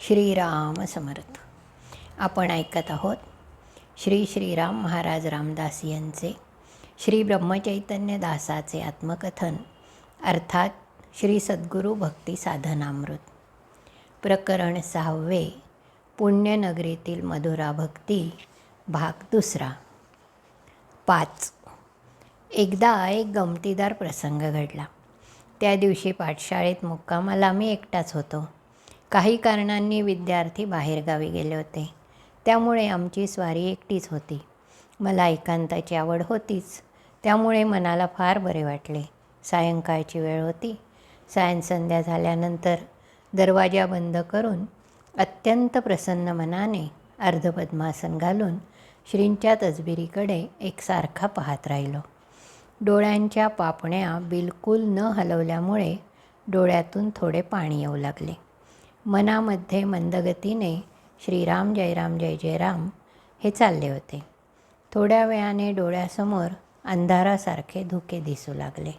श्रीराम समर्थ आपण ऐकत आहोत श्री श्रीराम महाराज रामदास यांचे श्री ब्रह्मचैतन्य दासाचे आत्मकथन अर्थात श्री सद्गुरू भक्ती साधनामृत. प्रकरण सहावे पुण्यनगरीतील मधुरा भक्ती भाग दुसरा. पाच. एकदा एक गमतीदार प्रसंग घडला. त्या दिवशी पाठशाळेत मुक्कामाला मी एकटाच होतो. काही कारणांनी विद्यार्थी बाहेरगावी गेले होते. त्यामुळे आमची स्वारी एकटीच होती. मला एकांताची आवड होतीच. त्यामुळे मनाला फार बरे वाटले. सायंकाळची वेळ होती. सायं संध्या झाल्यानंतर दरवाजा बंद करून अत्यंत प्रसन्न मनाने अर्धपद्मासन घालून श्रींच्या तसबिरीकडे एकसारखा पाहत राहिलो. डोळ्यांच्या पापण्या बिलकुल न हलवल्यामुळे डोळ्यातून थोडे पाणी येऊ लागले. मनामध्ये मंदगतीने श्रीराम जयराम जय जयराम हे चालले होते. थोड्या वेळाने डोळ्यासमोर अंधारासारखे धुके दिसू लागले.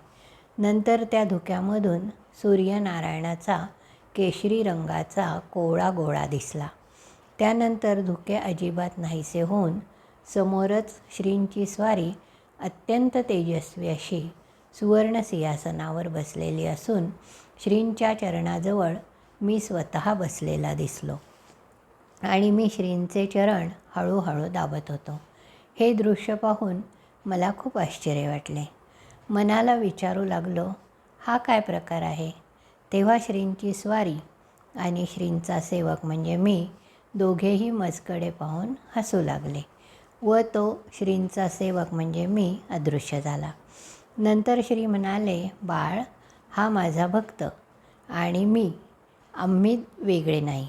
नंतर त्या धुक्यामधून सूर्यनारायणाचा केशरी रंगाचा कोवळा गोळा दिसला. त्यानंतर धुके अजिबात नाहीसे होऊन समोरच श्रींची स्वारी अत्यंत तेजस्वी अशी सुवर्ण सिंहासनावर बसलेली असून श्रींच्या चरणाजवळ मी स्वतः बसलेला दिसलो. आणि मी श्रींचे चरण हळूहळू दाबत होतो. हे दृश्य पाहून मला खूप आश्चर्य वाटले. मनाला विचारू लागलो हा काय प्रकार आहे? तेव्हा श्रींची स्वारी आणि श्रींचा सेवक म्हणजे मी दोघेही मजकडे पाहून हसू लागले व तो श्रींचा सेवक म्हणजे मी अदृश्य झाला. नंतर श्री म्हणाले बाळ हा माझा भक्त आणि मी आम्ही वेगळे नाही.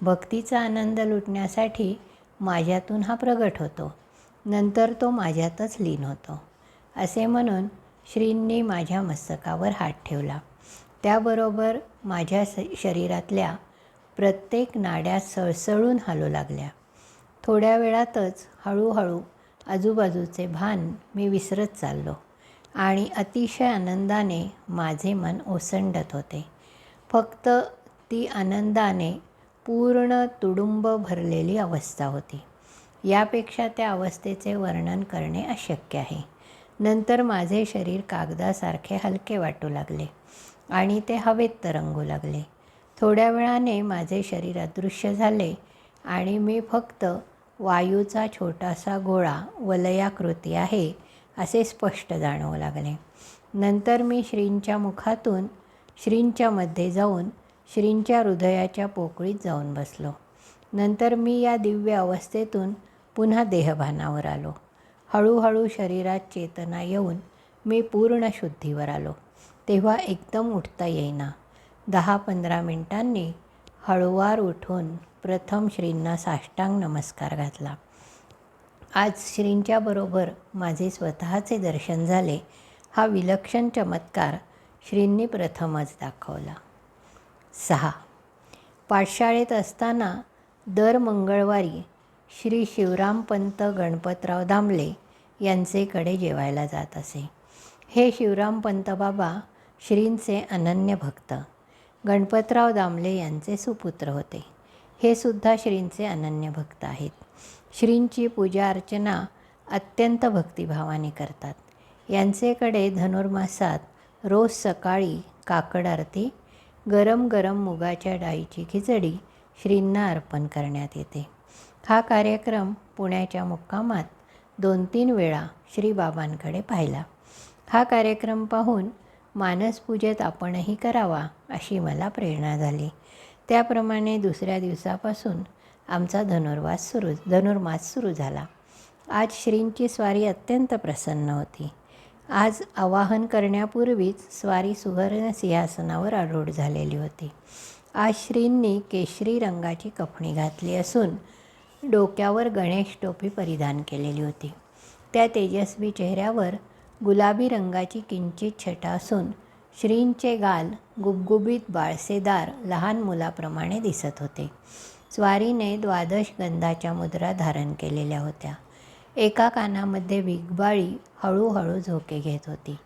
भक्तीचा आनंद लुटण्यासाठी माझ्यातून हा प्रगट होतो. नंतर तो माझ्यातच लीन होतो. असे म्हणून श्रींनी माझ्या मस्तकावर हात ठेवला. त्याबरोबर माझ्या स शरीरातल्या प्रत्येक नाड्या सळसळून हलू लागल्या. थोड्या वेळातच हळूहळू आजूबाजूचे भान मी विसरत चाललो आणि अतिशय आनंदाने माझे मन ओसंडत होते. फक्त ती आनंदाने पूर्ण तुडुंब भरलेली अवस्था होती. यापेक्षा त्या अवस्थेचे वर्णन करणे अशक्य आहे. नंतर माझे शरीर कागदासारखे हलके वाटू लागले आणि ते हवेत तरंगू लागले. थोड्या वेळाने माझे शरीर अदृश्य झाले आणि मी फक्त वायूचा छोटासा गोळा वलयाकृती आहे असे स्पष्ट जाणवू लागले. नंतर मी श्रींच्या मुखातून श्रींच्यामध्ये जाऊन श्रींच्या हृदयाच्या पोकळीत जाऊन बसलो. नंतर मी या दिव्य अवस्थेतून पुन्हा देहभानावर आलो. हळूहळू शरीरात चेतना येऊन मी पूर्ण शुद्धीवर आलो. तेव्हा एकदम उठता येईना. दहा पंधरा मिनिटांनी हळूवार उठून प्रथम श्रींना साष्टांग नमस्कार घातला. आज श्रींच्याबरोबर माझे स्वतःचे दर्शन झाले हा विलक्षण चमत्कार श्रींनी प्रथमच दाखवला. सहा. पाठशाळेत असताना दर मंगळवारी श्री शिवरामपंत गणपतराव दामले यांचेकडे जेवायला जात असे. हे शिवरामपंत बाबा श्रींचे अनन्य भक्त. गणपतराव दामले यांचे सुपुत्र होते. हे सुद्धा श्रींचे अनन्य भक्त आहेत. श्रींची पूजा अर्चना अत्यंत भक्तिभावाने करतात. यांचेकडे धनुर्मासात रोज सकाळी काकड आरती गरम गरम मुगाच्या डाळीची खिचडी श्रींना अर्पण करण्यात येते. हा कार्यक्रम पुण्याच्या मुक्कामात दोन तीन वेळा श्रीबाबांकडे पाहिला. हा कार्यक्रम पाहून मानसपूजेत आपणही करावा अशी मला प्रेरणा झाली. त्याप्रमाणे दुसऱ्या दिवसापासून आमचा धनुर्वास सुरू धनुर्मास सुरू झाला. आज श्रींची स्वारी अत्यंत प्रसन्न होती. आज आवाहन करण्यापूर्वीच स्वारी सुवर्ण सिंहासनावर आरूढ झालेली होती. आज श्रींनी केशरी रंगाची कफणी घातली असून डोक्यावर गणेश टोपी परिधान केलेली होती. त्या तेजस्वी चेहऱ्यावर गुलाबी रंगाची किंचित छटा असून श्रींचे गाल गुबगुबीत बाळसेदार लहान मुलाप्रमाणे दिसत होते. स्वारीने द्वादश गंधाच्या मुद्रा धारण केलेल्या होत्या. एका कानामध्ये भिगबाळी हळूहळू झोके घेत होती.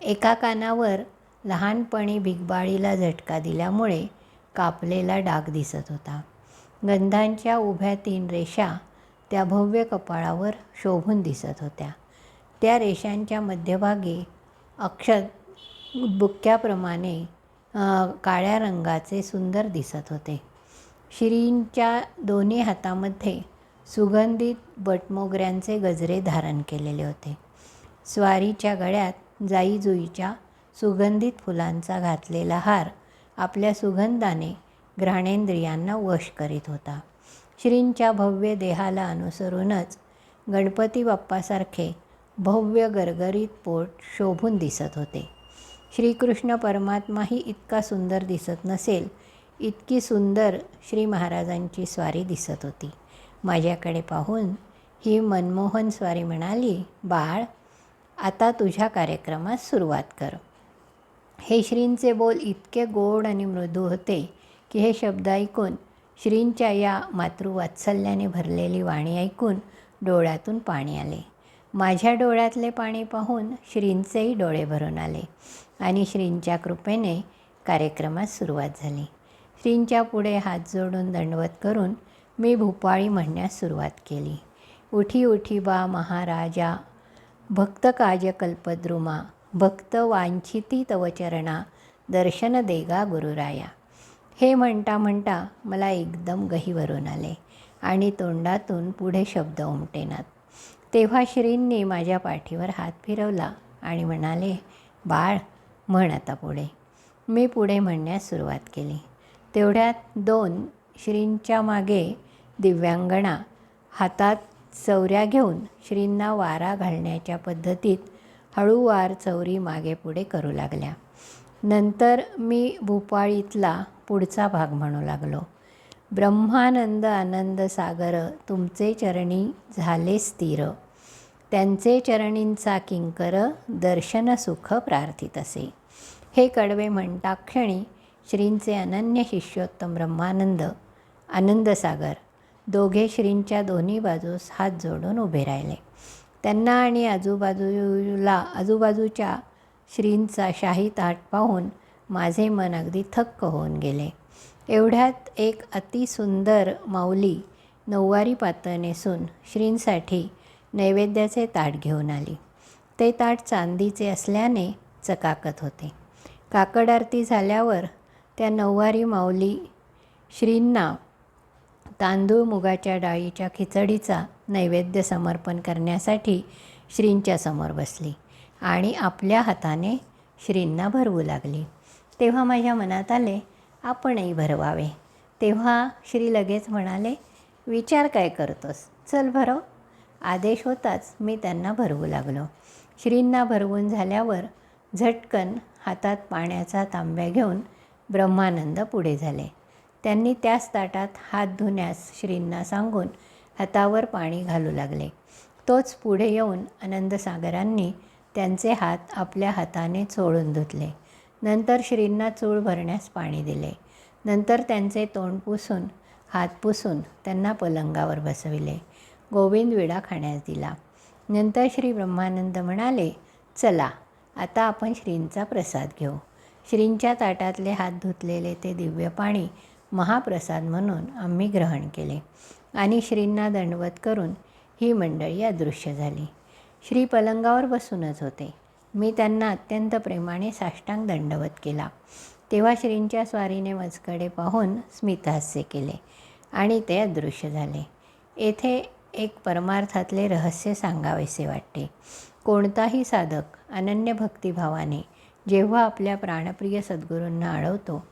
एका कानावर लहानपणी भिगबाळीला झटका दिल्यामुळे कापलेला डाग दिसत होता. गंधांच्या उभ्या तीन रेषा त्या भव्य कपाळावर शोभून दिसत होत्या. त्या रेषांच्या मध्यभागी अक्षत बुक्क्याप्रमाणे काळ्या रंगाचे सुंदर दिसत होते. श्रींच्या दोन्ही हातामध्ये सुगंधित बटमोगऱ्यांचे गजरे धारण केलेले होते. स्वारीच्या गळ्यात जाईजुईच्या सुगंधित फुलांचा घातलेला हार आपल्या सुगंधाने घ्राणेंद्रियांना वश करीत होता. श्रींच्या भव्य देहाला अनुसरूनच गणपती बाप्पासारखे भव्य गरगरीत पोट शोभून दिसत होते. श्रीकृष्ण परमात्माही इतका सुंदर दिसत नसेल इतकी सुंदर श्री महाराजांची स्वारी दिसत होती. माझ्याकडे पाहून ही मनमोहन स्वारी म्हणाली बाळ आता तुझ्या कार्यक्रमास सुरुवात कर. हे श्रींचे बोल इतके गोड आणि मृदू होते की हे शब्द ऐकून श्रींच्या या मातृवात्सल्याने भरलेली वाणी ऐकून डोळ्यातून पाणी आले. माझ्या डोळ्यातले पाणी पाहून श्रींचेही डोळे भरून आले आणि श्रींच्या कृपेने कार्यक्रमास सुरुवात झाली. श्रींच्या पुढे हात जोडून दंडवत करून मी भूपाळी म्हणण्यास सुरुवात केली. उठी उठी बा महाराजा भक्त काज कल्पद्रुमा भक्त वांछिती तवचरणा दर्शन देगा गुरुराया. हे म्हणता म्हणता मला एकदम गहीवरून आले आणि तोंडातून पुढे शब्द उमटेनात. तेव्हा श्रींनी माझ्या पाठीवर हात फिरवला आणि म्हणाले बाळ म्हण आता पुढे. मी पुढे म्हणण्यास सुरुवात केली. तेवढ्यात दोन श्रींच्या मागे दिव्यांगणा हातात चौऱ्या घेऊन श्रींना वारा घालण्याच्या पद्धतीत हळूवार चौरी मागे पुढे करू लागल्या. नंतर मी भूपाळीतला पुढचा भाग म्हणू लागलो. ब्रह्मानंद आनंद सागर तुमचे चरणी झाले स्थिर. त्यांचे चरणींचा किंकर दर्शन सुख प्रार्थित असे. हे कडवे म्हणता क्षणी श्रींचे अनन्य शिष्योत्तम ब्रह्मानंद आनंदसागर दोघे श्रींच्या दोन्ही बाजूस हात जोडून उभे राहिले. त्यांना आणि आजूबाजूला आजूबाजूच्या श्रींचा शाही ताट पाहून माझे मन अगदी थक्क होऊन गेले. एवढ्यात एक अतिसुंदर माऊली नऊवारी पातळ नेसून श्रींसाठी नैवेद्याचे ताट घेऊन आली. ते ताट चांदीचे असल्याने चकाकत होते. काकड आरती झाल्यावर त्या नऊवारी माऊली श्रींना तांदूळ मुगाच्या डाळीच्या खिचडीचा नैवेद्य समर्पण करण्यासाठी श्रींच्या समोर बसली आणि आपल्या हाताने श्रींना भरवू लागली. तेव्हा माझ्या मनात आले आपणही भरवावे. तेव्हा श्री लगेच म्हणाले विचार काय करतोस? चल भरव. आदेश होताच मी त्यांना भरवू लागलो. श्रींना भरवून झाल्यावर झटकन हातात पाण्याचा तांब्या घेऊन ब्रह्मानंद पुढे झाले. त्यांनी त्याच ताटात हात धुण्यास श्रींना सांगून हातावर पाणी घालू लागले. तोच पुढे येऊन आनंदसागरांनी त्यांचे हात आपल्या हाताने चोळून धुतले. नंतर श्रींना चूळ भरण्यास पाणी दिले. नंतर त्यांचे तोंड पुसून हात पुसून त्यांना पलंगावर बसविले. गोविंद विडा खाण्यास दिला. नंतर श्री ब्रह्मानंद म्हणाले चला आता आपण श्रींचा प्रसाद घेऊ. श्रींच्या ताटातले हात धुतलेले ते दिव्य पाणी महाप्रसाद म्हणून आम्ही ग्रहण केले. आणि श्रींना दंडवत करून ही मंडळी अदृश्य झाली. श्री पलंगावर बसूनच होते. मी त्यांना अत्यंत प्रेमाने साष्टांग दंडवत केला. तेव्हा श्रींच्या स्वारीने मजकडे पाहून स्मितहास्य केले आणि ते अदृश्य झाले. येथे एक परमार्थातले रहस्य सांगावेसे वाटते. कोणताही साधक अनन्य भक्तिभावाने जेव्हा आपल्या प्राणप्रिय सद्गुरूंना अडवतो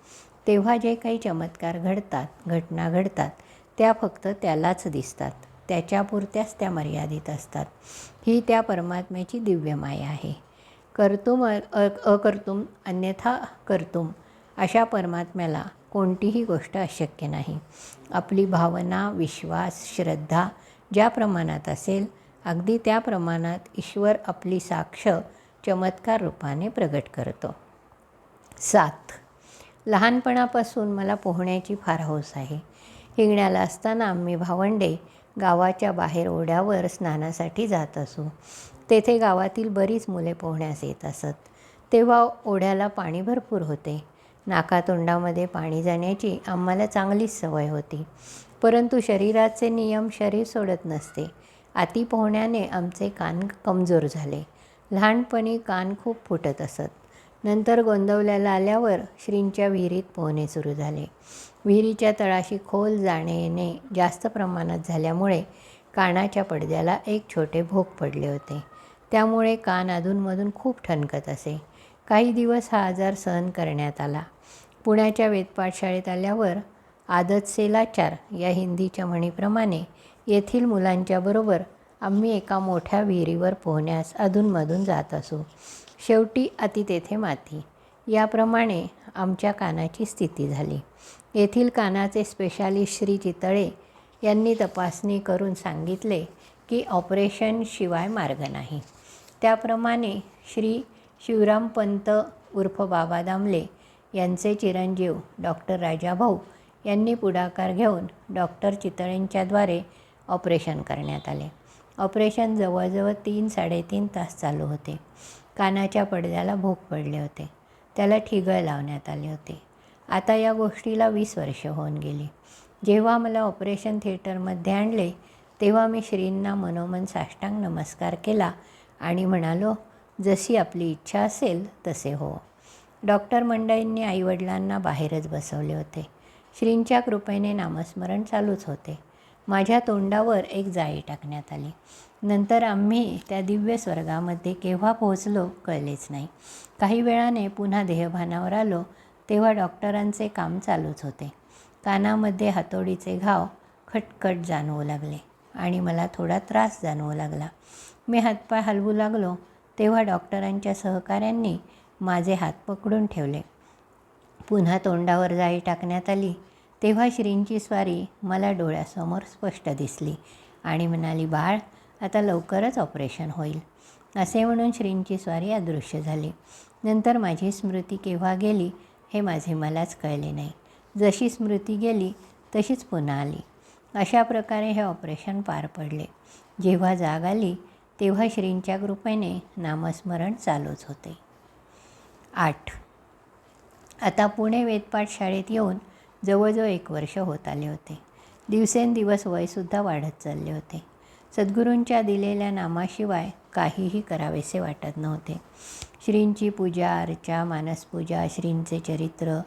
तेव्हा जे काही चमत्कार घडतात घटना घडतात त्या फक्त त्यालाच दिसतात. त्याच्यापुरत्याच त्या मर्यादित असतात. ही त्या परमात्म्याची दिव्य माया आहे. कर्तुम अ अ- अकर्तुम अन्यथा कर्तुम अशा परमात्म्याला कोणतीही गोष्ट अशक्य नाही. आपली भावना विश्वास श्रद्धा ज्या प्रमाणात असेल अगदी त्या प्रमाणात ईश्वर आपली साक्ष चमत्कार रूपाने प्रगट करतो. सात. लहानपणापासून मला पोहण्याची फार हौस आहे. हिंगण्याला असताना आम्ही भावंडे गावाच्या बाहेर ओढ्यावर स्नानासाठी जात असू. तेथे गावातील बरीच मुले पोहण्यास येत असत. तेव्हा ओढ्याला पाणी भरपूर होते. नाकातोंडामध्ये पाणी जाण्याची आम्हाला चांगलीच सवय होती. परंतु शरीराचे नियम शरीर सोडत नसते. अति पोहण्याने आमचे कान कमजोर झाले. लहानपणी कान खूप फुटत असत. नंतर गोंदवल्याला आल्यावर श्रींच्या विहिरीत पोहणे सुरू झाले. विहिरीच्या तळाशी खोल जाणे येणे जास्त प्रमाणात झाल्यामुळे कानाच्या पडद्याला एक छोटे भोग पडले होते. त्यामुळे कान अधूनमधून खूप ठणकत असे. काही दिवस हा आजार सहन करण्यात आला. पुण्याच्या वेदपाठशाळेत आल्यावर आदत सेलाचार या हिंदीच्या म्हणीप्रमाणे येथील मुलांच्याबरोबर आम्ही एका मोठ्या विहिरीवर पोहण्यास अधूनमधून जात असू. शेवटी अति तेथे माती. याप्रमाणे आमच्या कानाची स्थिती झाली. येथील कानाचे स्पेशालिस्ट श्री चितळे यांनी तपासणी करून सांगितले की ऑपरेशन शिवाय मार्ग नाही. त्याप्रमाणे श्री शिवरामपंत उर्फ बाबा दामले यांचे चिरंजीव डॉक्टर राजाभाऊ यांनी पुढाकार घेऊन डॉक्टर चितळेंच्याद्वारे ऑपरेशन करण्यात आले. ऑपरेशन जवळजवळ तीन साडेतीन तास चालू होते. कानाच्या पडद्याला भोक पडले होते. त्याला ठिगळ लावण्यात आले होते. आता या गोष्टीला वीस वर्ष होऊन गेली. जेव्हा मला ऑपरेशन थिएटरमध्ये आणले तेव्हा मी श्रींना मनोमन साष्टांग नमस्कार केला आणि म्हणालो जशी आपली इच्छा असेल तसे हो. डॉक्टर मंडळींनी आईवडिलांना बाहेरच बसवले होते. श्रींच्या कृपेने नामस्मरण चालूच होते. माझ्या तोंडावर एक जाळी टाकण्यात आली. नंतर आम्ही त्या दिव्य स्वर्गामध्ये केव्हा पोहोचलो कळलेच नाही. काही वेळाने पुन्हा देहभानावर आलो तेव्हा डॉक्टरांचे काम चालूच होते. कानामध्ये हातोडीचे घाव खटखट जाणवू लागले आणि मला थोडा त्रास जाणवू लागला. मी हातपाय हलवू लागलो तेव्हा डॉक्टरांच्या सहकाऱ्यांनी माझे हात पकडून ठेवले. पुन्हा तोंडावर जाळी टाकण्यात आली. तेव्हा श्रींची स्वारी मला डोळ्यासमोर स्पष्ट दिसली आणि म्हणाली बाळ आता लवकरच ऑपरेशन होईल. असे म्हणून श्रींची स्वारी अदृश्य झाली. नंतर माझी स्मृती केव्हा गेली हे माझे मलाच कळले नाही. जशी स्मृती गेली तशीच पुन्हा आली. अशा प्रकारे हे ऑपरेशन पार पडले. जेव्हा जाग आली तेव्हा श्रींच्या कृपेने नामस्मरण चालूच होते. आठ. आता पुणे वेदपाठ शाळेत येऊन जवळजवळ एक वर्ष होत आले होते. दिवसेंदिवस वयसुद्धा वाढत चालले होते. सद्गुरूंच्या दिलेल्या नामाशिवाय काहीही करावेसे वाटत नव्हते. श्रींची पूजा अर्चा मानसपूजा श्रींचे चरित्र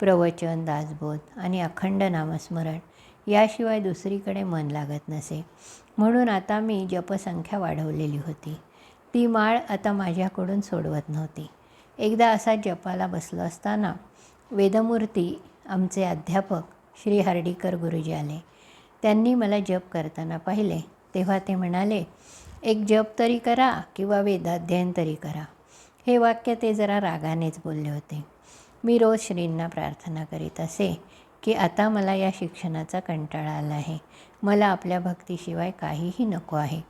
प्रवचन दासबोध आणि अखंड नामस्मरण याशिवाय दुसरीकडे मन लागत नसे. म्हणून आता मी जपसंख्या वाढवलेली होती. ती माळ आता माझ्याकडून सोडवत नव्हती. एकदा असा जपाला बसलो असताना वेदमूर्ती आमचे अध्यापक श्री हर्डीकर गुरुजी आले त्यांनी मला जप करताना पाहिले. तेव्हा ते म्हणाले एक जप तरी करा किंवा वेदाध्ययन तरी करा. हे वाक्य ते जरा रागानेच बोलले होते. मी रोज श्रींना प्रार्थना करीत असे की आता मला या शिक्षणाचा कंटाळा आला आहे. मला आपल्या भक्तीशिवाय काहीही नको आहे.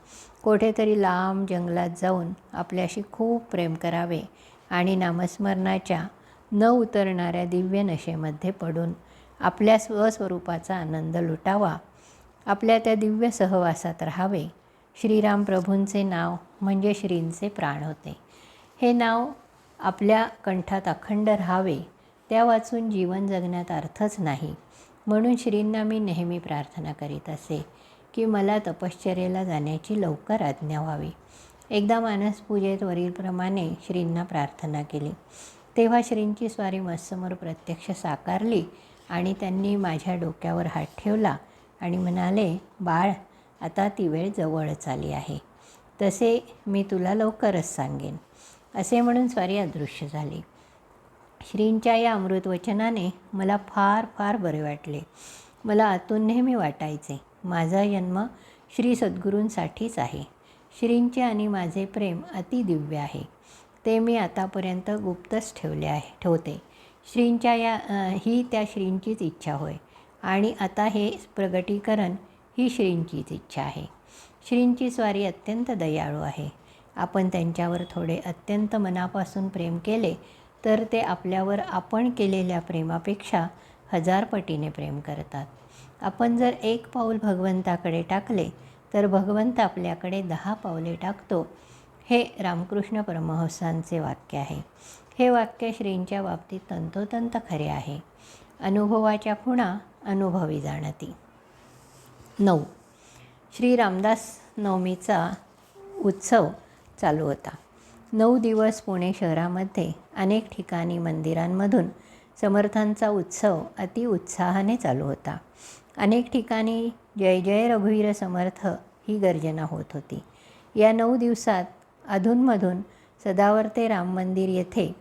कुठेतरी लांब जंगलात जाऊन आपल्याशी खूप प्रेम करावे आणि नामस्मरणाच्या न उतरणाऱ्या दिव्य नशेमध्ये पडून आपल्या स्वस्वरूपाचा आनंद लुटावा. आपल्या त्या दिव्य सहवासात राहावे. श्रीराम प्रभूंचे नाव म्हणजे श्रींचे प्राण होते. हे नाव आपल्या कंठात अखंड राहावे. त्या वाचून जीवन जगण्यात अर्थच नाही. म्हणून श्रींना मी नेहमी प्रार्थना करीत असे की मला तपश्चर्येला जाण्याची लवकर आज्ञा व्हावी. एकदा मानसपूजेत वरीलप्रमाणे श्रींना प्रार्थना केली. तेव्हा श्रींची स्वारी मत्समोर प्रत्यक्ष साकारली आणि त्यांनी माझ्या डोक्यावर हात ठेवला आणि म्हणाले बाळ आता ती वेळ जवळच आली आहे. तसे मी तुला लवकरच सांगेन. असे म्हणून स्वारी अदृश्य झाली. श्रींच्या या अमृतवचनाने मला फार फार बरे वाटले. मला आतून नेहमी वाटायचे माझा जन्म श्री सद्गुरूंसाठीच आहे. श्रींचे आणि माझे प्रेम अतिदिव्य आहे. ते मी आतापर्यंत गुप्तच ठेवले आहे ठेवते. श्रींच्या या ही त्या श्रींचीच इच्छा होय. आणि आता हे प्रगटीकरण ही श्रींचीच इच्छा आहे. श्रींची स्वारी अत्यंत दयाळू आहे. आपण त्यांच्यावर थोडे अत्यंत मनापासून प्रेम केले तर ते आपल्यावर आपण केलेल्या प्रेमापेक्षा हजार पटीने प्रेम करतात. आपण जर एक पाऊल भगवंताकडे टाकले तर भगवंत आपल्याकडे दहा पावले टाकतो. हे रामकृष्ण परमहंसांचे वाक्य आहे. हे वाक्य श्रींच्या बाबतीत तंतोतंत खरे आहे. अनुभवाच्या खुणा अनुभवी जाणती. नऊ. श्री रामदास नवमीचा उत्सव चालू होता. नऊ दिवस पुणे शहरामध्ये अनेक ठिकाणी मंदिरांमधून समर्थांचा उत्सव अति उत्साहाने चालू होता. अनेक ठिकाणी जय जय रघुवीर समर्थ ही गर्जना होत होती. या नऊ दिवसात अधूनमधून सदावर्ते राम मंदिर येथे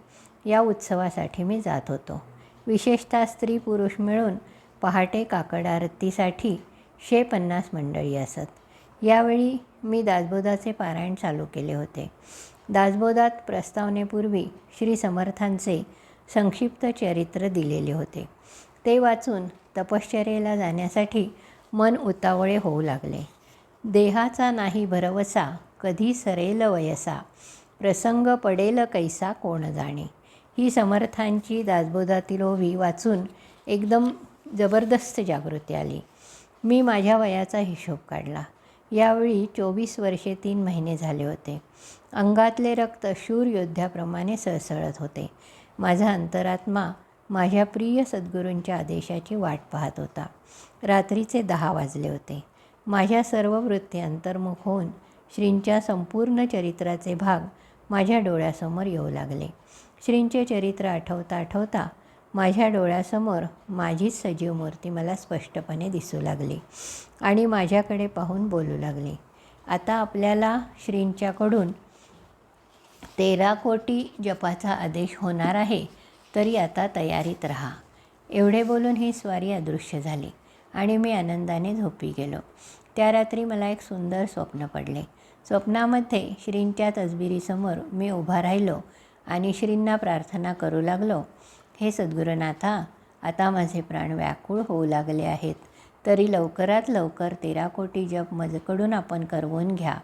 या उत्सवासाठी मी जात होतो. विशेषतः स्त्री पुरुष मिळून पहाटे काकड आरतीसाठी शे पन्नास मंडळी असत. यावेळी मी दासबोधाचे पारायण चालू केले होते. दासबोधात प्रस्तावनेपूर्वी श्री समर्थांचे संक्षिप्त चरित्र दिलेले होते. ते वाचून तपश्चर्येला जाण्यासाठी मन उतावळे होऊ लागले. देहाचा नाही भरवसा कधी सरेल वयसा? प्रसंग पडेल कैसा कोण जाणे ही समर्थांची दासबोधातील ओवी वाचून एकदम जबरदस्त जागृती आली. मी माझ्या वयाचा हिशोब काढला. यावेळी चोवीस वर्षे तीन महिने झाले होते. अंगातले रक्त शूर योद्ध्याप्रमाणे सळसळत होते. माझा अंतरात्मा माझ्या प्रिय सद्गुरूंच्या आदेशाची वाट पाहत होता. रात्रीचे दहा वाजले होते. माझ्या सर्व वृत्ती अंतर्मुख होऊन श्रींच्या संपूर्ण चरित्राचे भाग माझ्या डोळ्यासमोर येऊ लागले. श्रींचे चरित्र आठवता आठवता माझ्या डोळ्यासमोर माझीच सजीव मूर्ती मला स्पष्टपणे दिसू लागली आणि माझ्याकडे पाहून बोलू लागली. आता आपल्याला श्रींच्याकडून तेरा कोटी जपाचा आदेश होणार आहे तरी आता तयारीत राहा. एवढे बोलून ही स्वारी अदृश्य झाली आणि मी आनंदाने झोपी गेलो. त्या रात्री मला एक सुंदर स्वप्न पडले. स्वप्नामध्ये श्रींच्या तसबिरीसमोर मी उभा राहिलो आणि श्रींना प्रार्थना करू लागलो हे सद्गुरुनाथा आता माझे प्राण व्याकुळ होऊ लागले आहेत. तरी लवकरात लवकर तेरा कोटी जप मजकडून आपण करवून घ्या.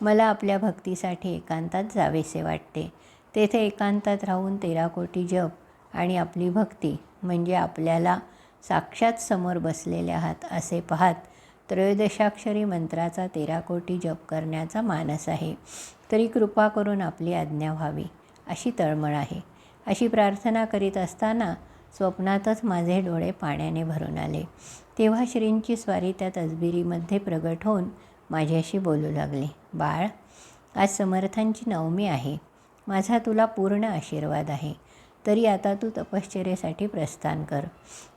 मला आपल्या भक्तीसाठी एकांतात जावेसे वाटते. तेथे एकांतात राहून तेरा कोटी जप आणि आपली भक्ती म्हणजे आपल्याला साक्षात समोर बसलेले आहात असे पाहत त्रयोदशाक्षरी मंत्राचा तेरा कोटी जप करण्याचा मानस आहे. तरी कृपा करून आपली आज्ञा व्हावी अशी तळमळ आहे. अशी प्रार्थना करीत असताना स्वप्नातच माझे डोळे पाण्याने भरून आले. तेव्हा श्रींची स्वारी त्या तसबिरीमध्ये प्रगट होऊन माझ्याशी बोलू लागले. बाळ आज समर्थांची नवमी आहे. माझा तुला पूर्ण आशीर्वाद आहे. तरी आता तू तपश्चर्येसाठी प्रस्थान कर.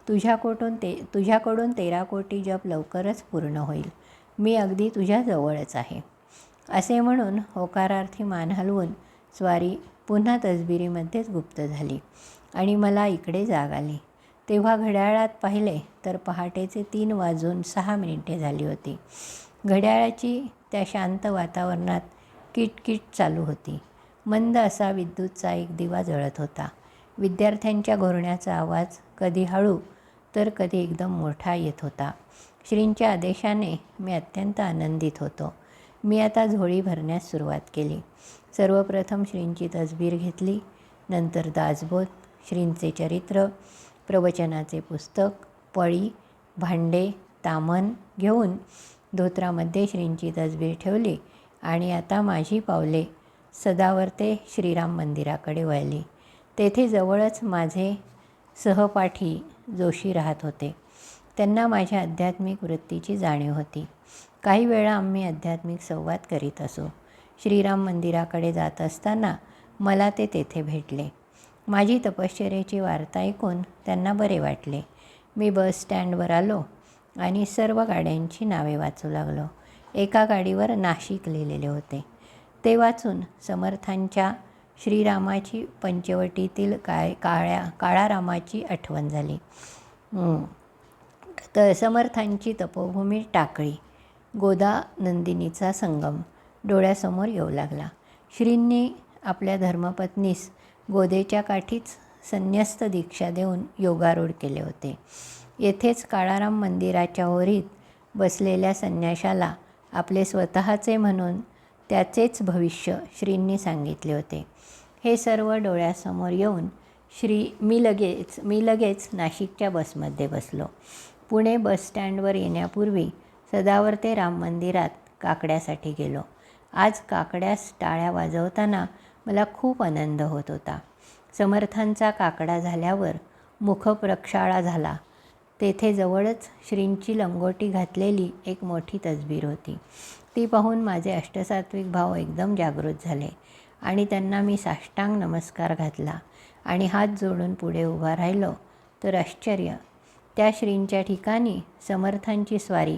तुझ्याकडून ते तुझ्याकडून तेरा कोटी जप लवकरच पूर्ण होईल. मी अगदी तुझ्याजवळच आहे. असे म्हणून होकारार्थी मान हलवून स्वारी पुन्हा तसबिरीमध्येच गुप्त झाली आणि मला इकडे जाग आली. तेव्हा घड्याळात पाहिले तर पहाटेचे तीन वाजून सहा मिनिटे झाली होती. घड्याळाची त्या शांत वातावरणात किटकिट चालू होती. मंद असा विद्युतचा एक दिवा जळत होता. विद्यार्थ्यांच्या घोरण्याचा आवाज कधी हळू तर कधी एकदम मोठा येत होता. श्रींच्या आदेशाने मी अत्यंत आनंदित होतो. मी आता झोळी भरण्यास सुरुवात केली. सर्वप्रथम श्रींची तसबीर घेतली. नंतर दासबोध श्रींचे चरित्र प्रवचनाचे पुस्तक पळी भांडे तामन घेऊन धोत्रामध्ये श्रींची तसबीर ठेवली आणि आता माझी पावले सदावर्ते श्रीराम मंदिराकडे वळली. तेथे जवळच माझे सहपाठी जोशी राहत होते. त्यांना माझ्या आध्यात्मिक वृत्तीची जाणीव होती. काही वेळा आम्ही आध्यात्मिक संवाद करीत असो. श्रीराम मंदिराकडे जात असताना मला ते तेथे भेटले. माझी तपश्चर्याची वार्ता ऐकून त्यांना बरे वाटले. मी बस स्टँडवर आलो आणि सर्व गाड्यांची नावे वाचू लागलो. एका गाडीवर नाशिक लिहिलेले होते. ते वाचून समर्थांच्या श्रीरामाची पंचवटीतील काय काळ्या काळारामाची आठवण झाली. तर समर्थांची तपोभूमी टाकळी गोदा नंदिनीचा संगम डोळ्यासमोर येऊ लागला. श्रींनी आपल्या धर्मपत्नीस गोदेच्या काठीच संन्यस्त दीक्षा देऊन योगारूढ केले होते. येथेच काळाराम मंदिराच्या ओरीत बसलेल्या संन्याशाला आपले स्वतःचे म्हणून त्याचेच भविष्य श्रींनी सांगितले होते. हे सर्व डोळ्यासमोर येऊन श्री मी लगेच मी लगेच नाशिकच्या बसमध्ये बसलो. पुणे बस स्टँडवर येण्यापूर्वी सदावर्ते राम मंदिरात काकड्यासाठी गेलो. आज काकड्यास टाळ्या वाजवताना मला खूप आनंद होत होता. समर्थांचा काकडा झाल्यावर मुखप्रक्षाळा झाला. तेथे जवळच श्रींची लंगोटी घातलेली एक मोठी तसबीर होती. ती पाहून माझे अष्टसात्विक भाव एकदम जागृत झाले आणि त्यांना मी साष्टांग नमस्कार घातला आणि हात जोडून पुढे उभा राहिलो. तर आश्चर्य! त्या श्रींच्या ठिकाणी समर्थांची स्वारी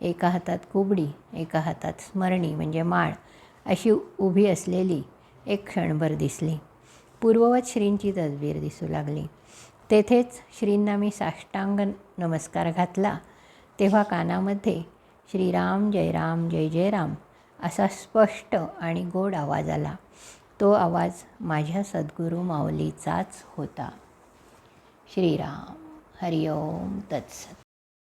एका हातात कुबडी एका हातात स्मरणी म्हणजे माळ अशी उभी असलेली एक क्षणभर दिसली. पूर्ववत श्रींची तजबीर दिसू लागली. तेथेच श्रींना मी साष्टांग नमस्कार घातला. तेव्हा कानामध्ये श्रीराम जय राम जय जय राम असा स्पष्ट आणि गोड आवाज आला. तो आवाज माझ्या सद्गुरू माऊलीचाच होता. श्रीराम हरिओम तत्सत.